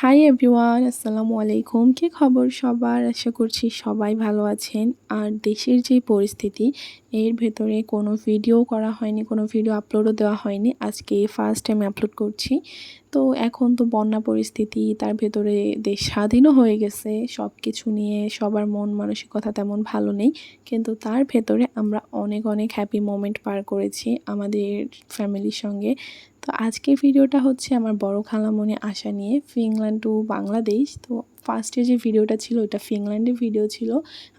Hi everyone আসসালামু আলাইকুম কি খবর সবার? আশা করছি সবাই ভালো আছেন। আর দেশের যে পরিস্থিতি, এর ভেতরে কোনো ভিডিও করা হয়নি, কোনো ভিডিও আপলোডও দেওয়া হয়নি। আজকে ফার্স্ট টাইম আপলোড করছি। তো এখন তো বন্যা পরিস্থিতি, তার ভেতরে দেশ স্বাধীনও হয়ে গেছে। সব কিছু নিয়ে সবার মন মানসিকতা তেমন ভালো নেই। কিন্তু তার ভেতরে আমরা অনেক অনেক হ্যাপি মোমেন্ট পার করেছি আমাদের ফ্যামিলির সঙ্গে। তো আজকের ভিডিওটা হচ্ছে আমার বড় খালামণি আসা নিয়ে ফিনল্যান্ড টু বাংলাদেশ। তো ফার্স্টে যে ভিডিওটা ছিল ওটা ফিনল্যান্ডের ভিডিও ছিল।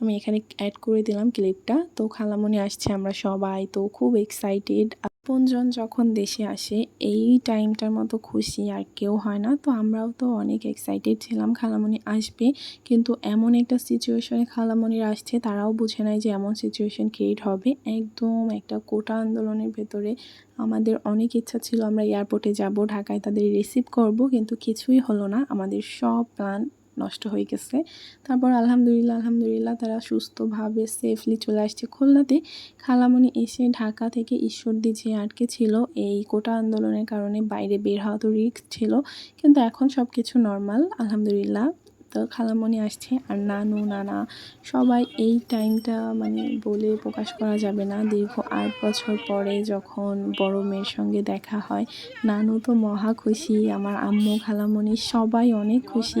আমি এখানে অ্যাড করে দিলাম ক্লিপটা তো খালামণি আসছে আমরা সবাই, তো খুব এক্সাইটেড আপনজন যখন দেশে আসে, এই টাইমটার মতো খুশি আর কেউ হয় না। তো আমরাও তো অনেক এক্সাইটেড ছিলাম খালামণি আসবে। কিন্তু এমন একটা সিচুয়েশনে খালামণিরা আসছে, তারাও বুঝে নাই যে এমন সিচুয়েশন ক্রিয়েট হবে। একদম একটা কোটা আন্দোলনের ভেতরে আমাদের অনেক ইচ্ছা ছিল আমরা এয়ারপোর্টে যাব, ঢাকায় তাদের রিসিভ করব, কিন্তু কিছুই হলো না। আমাদের সব প্ল্যান নষ্ট হয়ে গেছে। তারপর আলহামদুলিল্লাহ আলহামদুলিল্লাহ তারা সুস্থভাবে সেফলি চলে আসছে খুলনাতে। খালামণি এসে ঢাকা থেকে ঈশ্বরদী যে আটকে ছিল, এই কোটা আন্দোলনের কারণে বাইরে বের হওয়া তো রিস্ক ছিল, কিন্তু এখন সব কিছু নর্মাল আলহামদুলিল্লাহ। তো খালামণি আসছে, আর নানু, নানা, সবাই এই টাইমটা মানে বলে প্রকাশ করা যাবে না। দীর্ঘ আট বছর পরে যখন বড় মেয়ের সঙ্গে দেখা হয়, নানু তো মহা খুশি, আমার আম্মু, খালামণি সবাই অনেক খুশি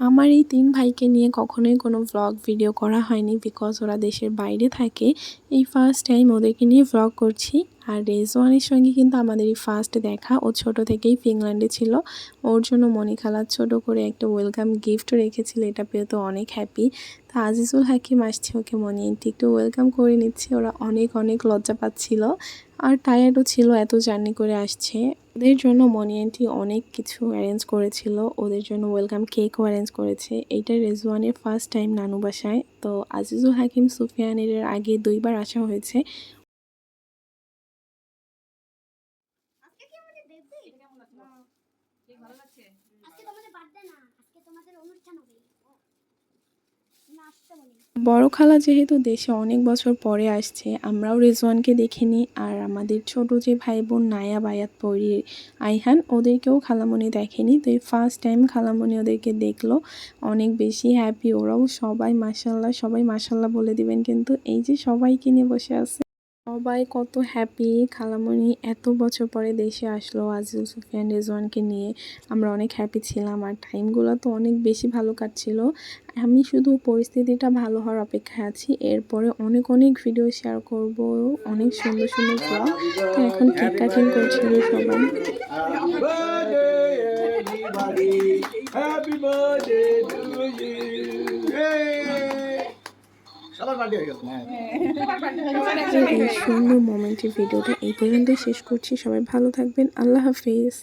আমার এই তিন ভাইকে নিয়ে কখনোই কোনো ভ্লগ ভিডিও করা হয়নি বিকজ ওরা দেশের বাইরে থাকে। এই ফার্স্ট টাইম ওদেরকে নিয়ে ভ্লগ করছি। আর রেজওয়ানের সঙ্গে কিন্তু আমাদের এই ফার্স্ট দেখা। ও ছোট থেকেই ফিনল্যান্ডে ছিল। ওর জন্য মণিখালার ছোট করে একটা ওয়েলকাম গিফট রেখেছিল। এটা পেয়ে তো অনেক হ্যাপি তা আজিজুল হাকিম আসছে ওকে মনি একটু ওয়েলকাম করে নিচ্ছে। ওরা অনেক অনেক লজ্জা পাচ্ছিল। আর টায়ার্ডও ছিল, এত জার্নি করে আসছে। ওদের জন্য মনি আন্টি অনেক কিছু অ্যারেঞ্জ করেছিল। ওদের জন্য ওয়েলকাম কেকও অ্যারেঞ্জ করেছে। এইটা রেজওয়ানের ফার্স্ট টাইম নানু বাসায়। তো আজিজুল হাকিম সুফিয়ানের আগে দুইবার আসা হয়েছে। আজকে তোমাদের বার্থডে না আজকে তোমাদের অনুষ্ঠান হবে। না আসতে বলি বড় খালা যেহেতু দেশে অনেক বছর পরে আসছে আমরাও রেজওয়ানকে দেখিনি আর আমাদের ছোট যে ভাই বোন নায়া বায়াত পরি আইহান ওদেরকেও খালামণি দেখেনি। তো এই ফার্স্ট টাইম খালামণি ওদেরকে দেখল অনেক বেশি হ্যাপি ওরাও সবাই মাসাল্লাহ সবাই মাসাল্লাহ বলে দিবেন কিন্তু এই যে সবাইকে নিয়ে বসে আছে সবাই কত হ্যাপি খালামণি এত বছর পরে দেশে আসলো আজিজুল সুফিয়ান রেজওয়ানকে নিয়ে। আমরা অনেক হ্যাপি ছিলাম আর টাইমগুলো তো অনেক বেশি ভালো কাটছিল। আমি শুধু পরিস্থিতিটা ভালো হওয়ার অপেক্ষায় আছি। এরপরে অনেক অনেক ভিডিও শেয়ার করব, অনেক সুন্দর সুন্দর ব্লগ তো এখন কেক কাটিং করছিল সবাই। Happy birthday to you. সুন্দর মোমেন্টের ভিডিওটা এই পর্যন্ত শেষ করছি। সবাই ভালো থাকবেন। আল্লাহ হাফিজ।